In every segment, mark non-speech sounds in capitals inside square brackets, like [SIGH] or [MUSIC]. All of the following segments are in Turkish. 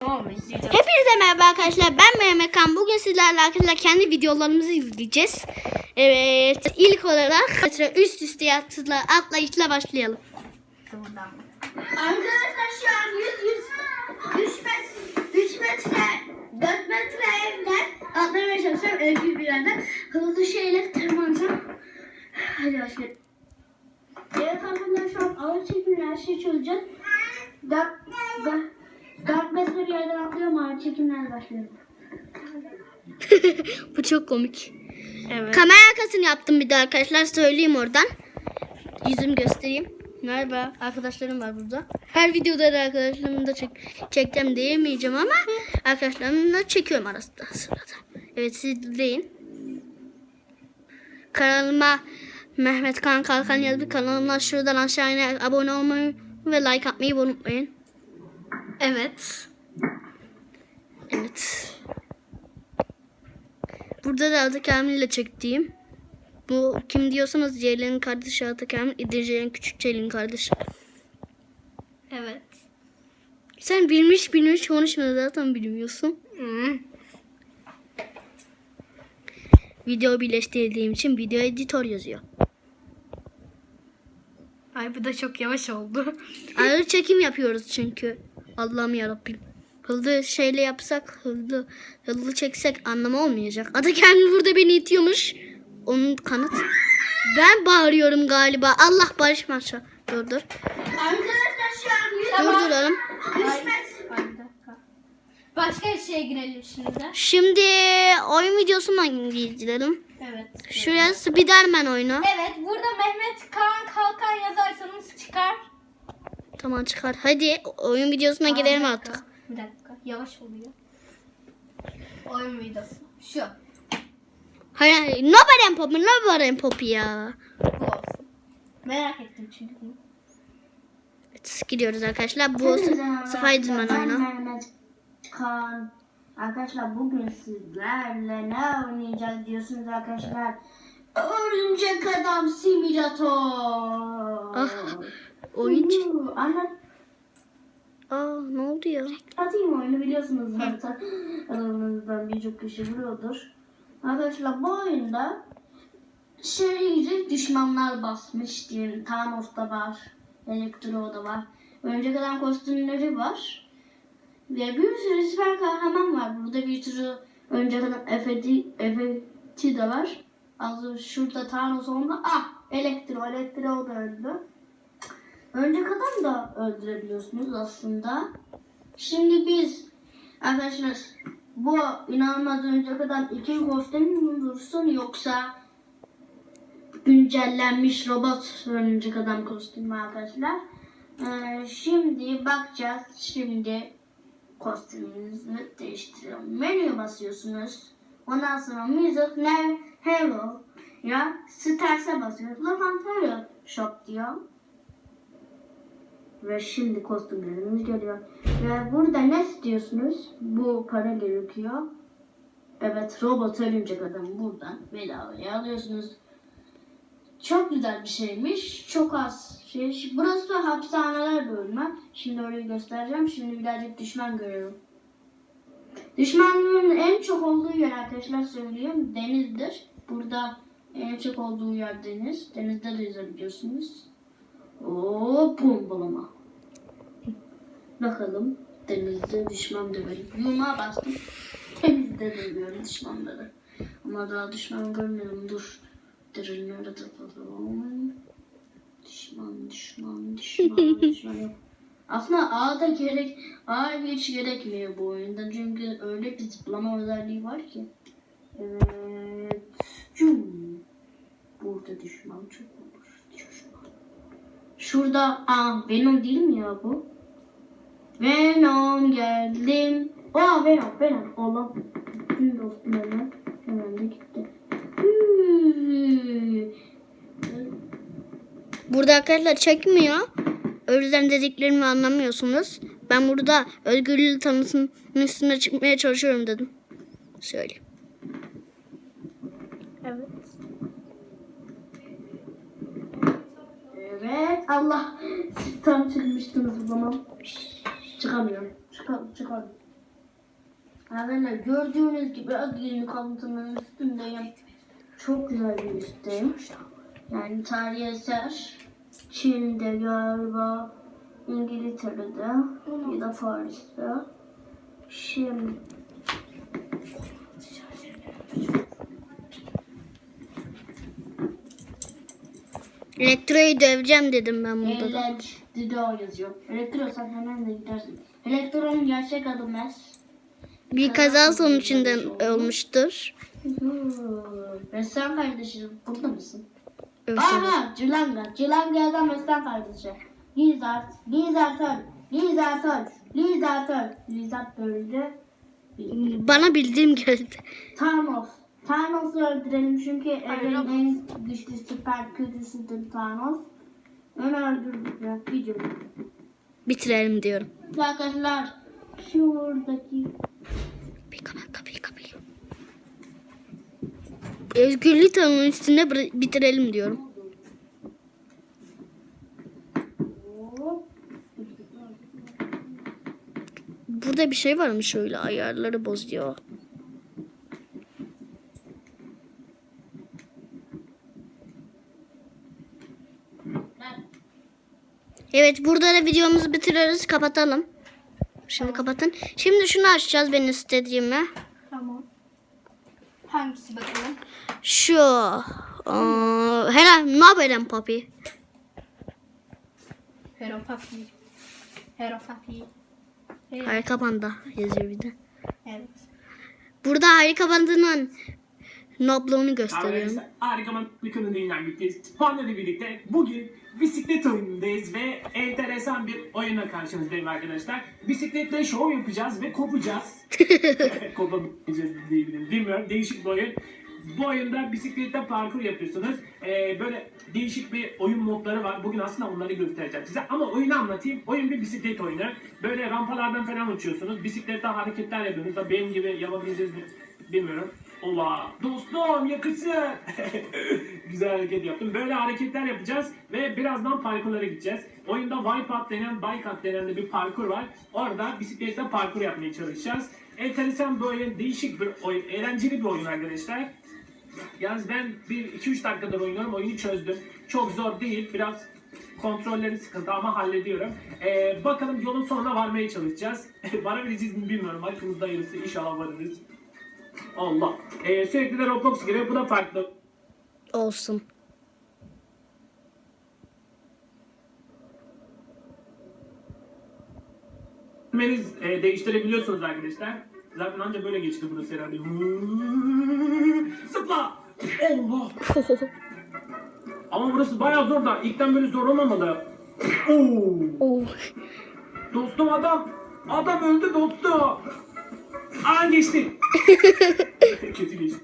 Tamam. Hepinize merhaba arkadaşlar. Ben Mehmet Kan. Bugün sizlerle arkadaşlar kendi videolarımızı izleyeceğiz. Evet. ilk olarak üst üste yatılar atlayışla başlayalım. Buradan. Arkadaşlar şu an 100 100 3 metre 3 metre 4 metre evden atlamaya çalışıyorum evcil bir yerden. Hızlı şeyle tırmanacağım. Hadi başlayalım. Evet arkadaşlar şu an ağır çekimle her şeyi çözeceğiz. 4 4 metre bir yerden atlıyorum ağır çekimlerle başlıyorum. [LAUGHS] Bu çok komik. Evet. Kamera arkasını yaptım bir de arkadaşlar. Söyleyeyim oradan. Yüzümü göstereyim. Merhaba. Arkadaşlarım var burada. Her videoda da arkadaşlarımı da çek çekeceğim diyemeyeceğim ama arkadaşlarımla da çekiyorum arasında sırada. Evet siz dinleyin. Kanalıma Mehmet Kan Kalkan yazıp kanalıma şuradan aşağıya abone olmayı ve like atmayı unutmayın. Evet. Evet. Burada da Adı Kamil ile çektiğim. Bu kim diyorsanız Ceylan'ın kardeşi Adı Kamil. İdirce'nin küçük Ceylin kardeşi. Evet. Sen bilmiş bilmiş konuşma zaten bilmiyorsun. Hmm. Video birleştirdiğim için video editör yazıyor. Ay bu da çok yavaş oldu. Ağır çekim yapıyoruz çünkü. Allah'ım yarabbim. Hızlı şeyle yapsak, hızlı hızlı çeksek anlamı olmayacak. Adı Kamil burada beni itiyormuş. Onun kanıt. Ben bağırıyorum galiba. Allah barışmazsa. Dur dur. Arkadaşlar şu an 100 Durduralım. 3 metre Ay bir dakika. Başka bir şeye girelim şimdi. Şimdi oyun videosunu izleyelim. Evet. Şuraya Spiderman oyunu. Evet burada Mehmet Kaan Kalkan yazarsanız çıkar. Tamam çıkar. Hadi oyun videosuna girelim artık. Bir dakika. Yavaş oluyor. Oyun videosu. Şu. Hayır, nobody and poppy, nobody and poppy ya. Bu olsun. Merak ettim çünkü bunu. Evet, gidiyoruz arkadaşlar. Bu Spiderman oyunu. Arkadaşlar bugün sizlerle ne oynayacağız diyorsunuz arkadaşlar. Örümcek Adam Simülatör. Ah, oyun. Anlat, Aa ne oldu ya? atayım oyunu biliyorsunuz zaten. [GASPS] Aranızdan birçok kişi biliyordur. Arkadaşlar bu oyunda şehri düşmanlar basmış diyeyim. Thanos da var. Elektro da var. Örümcek Adam kostümleri var. Ve bir sürü süper kahraman var. Burada bir sürü Örümcek Adam efekti, efekti de var. Az şurada Thanos onda. Ah! Elektro. Elektro da öldü. Örümcek Adam da öldürebiliyorsunuz aslında. Şimdi biz arkadaşlar bu inanılmaz Örümcek Adam iki kostüm mü dursun yoksa güncellenmiş robot Örümcek Adam kostümü arkadaşlar. Ee, şimdi bakacağız. Şimdi kostümünüzü değiştiriyorum. Menüye basıyorsunuz. Ondan sonra Music Now Hero ya Stars'a basıyoruz. Hero Shop diyor. Ve şimdi kostümlerimiz geliyor. Ve burada ne istiyorsunuz? Bu para gerekiyor. Evet robot örümcek adam buradan bedavaya alıyorsunuz. Çok güzel bir şeymiş. Çok az şey. Burası da hapishaneler bölümü. Şimdi orayı göstereceğim. Şimdi birazcık düşman görüyorum. Düşmanların en çok olduğu yer arkadaşlar söyleyeyim. Denizdir. Burada en çok olduğu yer deniz. Denizde de yüzebiliyorsunuz. Oo bombalama. Bakalım denizde düşman dövelim. Yuma bastım. Denizde dövüyorum düşmanları. Ama daha düşman görmedim. Dur. Derinlere de bakalım. Düşman, düşman, düşman, [LAUGHS] düşman yok. Aslında A da gerek, A hiç gerekmiyor bu oyunda. Çünkü öyle bir zıplama özelliği var ki. Evet. Cum. Burada düşman çok olur. Düşman. Şurada, aa Venom değil mi ya bu? Venom geldim. Aa Venom, Venom. Allah. Bütün dostum hemen. Hemen de gitti. Hüüü. Burada arkadaşlar çekmiyor. O yüzden dediklerimi anlamıyorsunuz. Ben burada özgürlüğü tanısının üstüne çıkmaya çalışıyorum dedim. Söyleyeyim. Evet. Evet. Allah. Siz tam çıkmıştınız o zaman. Çıkamıyorum. Çıkalım, çıkalım. Arkadaşlar gördüğünüz gibi Adil'in kanıtının üstündeyim. Çok güzel bir üstteyim. Yani tarihi eser. Çin'de galiba İngiltere'de ya da Paris'te. Şimdi Elektroyu döveceğim dedim ben burada da. Dido yazıyor. Elektro sen hemen de gidersin. Elektronun gerçek adı Mes. Bir kaza sonucunda olmuştur. Ressam kardeşim burada mısın? Evet. Aha Cilanga. Cilanga'dan ressam kardeşi. Lizard. Lizard. Lizard. Lizard. Lizard öldü. Bana bildiğim geldi. Thanos. Thanos'u öldürelim çünkü evrenin en güçlü süper kötüsüdür Thanos. Öldürdük ya. Video. Bitirelim diyorum. Arkadaşlar şuradaki Kapıyı kapat kapıyı kapıyı. Özgürlük tanımının üstünde bitirelim diyorum. Burada bir şey var mı şöyle ayarları bozuyor. Evet burada da videomuzu bitiriyoruz. Kapatalım. Şimdi kapatın. Şimdi şunu açacağız benim istediğimi. Tamam. Hangisi bakalım? Şu. Aa, Helen ne yapalım papi? Hero Papi. Hero Papi. Evet. Harika panda yazıyor bir de. evet. Burada harika pandanın nobluğunu gösteriyorum. Arkadaşlar harika bir kanalıyla birlikteyiz. Panda ile birlikte bugün bisiklet oyunundayız ve enteresan bir oyuna karşınızdayım arkadaşlar. Bisikletle şov yapacağız ve kopacağız. [LAUGHS] Kopamayacağız diyebilirim. Bilmiyorum değişik bir oyun. Bu oyunda bisiklette parkur yapıyorsunuz. Ee, böyle değişik bir oyun modları var. Bugün aslında onları göstereceğim size. Ama oyunu anlatayım. Oyun bir bisiklet oyunu. Böyle rampalardan falan uçuyorsunuz. Bisiklette hareketler yapıyorsunuz. Da benim gibi yapabileceğiz mi bilmiyorum. Allah dostum yakışır. [LAUGHS] Güzel hareket yaptım. Böyle hareketler yapacağız ve birazdan parkurlara gideceğiz. Oyunda Wipeout denen, Bikeout denen de bir parkur var. Orada bisikletle parkur yapmaya çalışacağız. Enteresan oyun, değişik bir oyun, eğlenceli bir oyun arkadaşlar. Yalnız ben bir 2-3 dakikadır oynuyorum. Oyunu çözdüm. Çok zor değil. Biraz kontrolleri sıkıntı ama hallediyorum. Ee, bakalım yolun sonuna varmaya çalışacağız. [LAUGHS] Varabileceğiz mi bilmiyorum. Hakkımızda hayırlısı. İnşallah varırız. Allah. Ee, sürekli de Roblox giriyor. Bu da farklı. Olsun. Meniz e, değiştirebiliyorsunuz arkadaşlar. Zaten anca böyle geçti burası herhalde. Zıpla! Allah! [LAUGHS] Ama burası bayağı zor da. İlkten böyle zor olmamalı. Oo! Oh. Dostum adam. Adam öldü dostum. Aa geçti. [LAUGHS] Kötü geçti.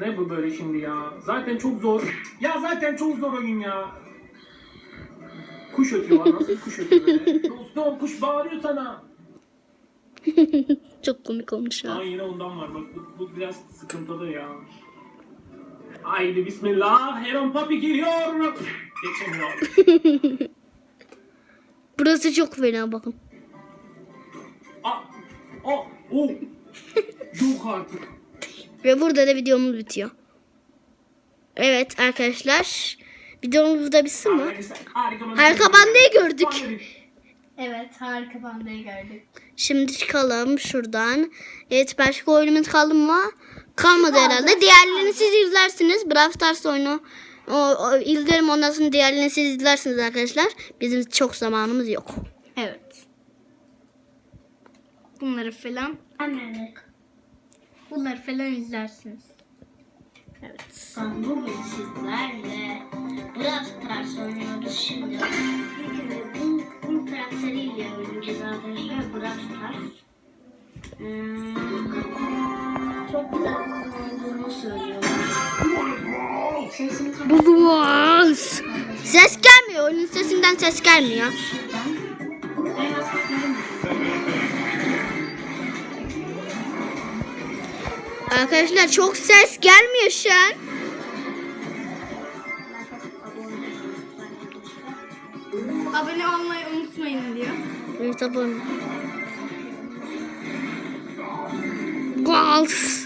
Ne bu böyle şimdi ya? Zaten çok zor. Ya zaten çok zor oyun ya. Kuş ötüyor lan. Nasıl kuş ötüyor böyle? Dostum kuş bağırıyor sana. [LAUGHS] Çok komik olmuş Aa ya. yine ondan var. Bak bu, bu biraz sıkıntılı ya. Haydi bismillah. Heron Papi geliyor. Geçemiyor. [LAUGHS] Burası çok fena bakın. Aa, o, o. [LAUGHS] Yok artık. Ve burada da videomuz bitiyor. Evet arkadaşlar. Videomuz burada bitsin mi? Harika bandayı gördük. Bandayı- Evet harika pandayı gördük. Şimdi çıkalım şuradan. Evet başka oyunumuz kaldı mı? Kalmadı herhalde. Diğerlerini siz izlersiniz. Brawl Stars oyunu o, o, izlerim ondan sonra diğerlerini siz izlersiniz arkadaşlar. Bizim çok zamanımız yok. Evet. Bunları falan annelik. bunları falan izlersiniz. Evet. Ben bugün sizlerle Brawl Stars oynuyoruz şimdi. Bu, bu karakteriyle oynayacağız arkadaşlar Brawl Stars. Hmm, çok güzel olduğunu söylüyorlar. Kapat. Bulmaz. Ses gelmiyor. Oyunun sesinden ses gelmiyor. Arkadaşlar çok ses gelmiyor şu an. Abone almayı unutmayın diyor. Evet abone. Goals.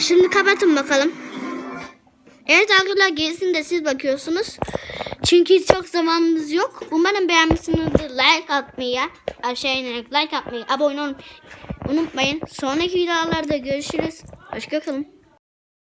Şimdi kapatın bakalım. Evet arkadaşlar gerisini de siz bakıyorsunuz. Çünkü çok zamanımız yok. Umarım beğenmişsinizdir. Like atmayı, aşağı inerek like atmayı, abone olmayı unutmayın. Sonraki videolarda görüşürüz. Hoşçakalın.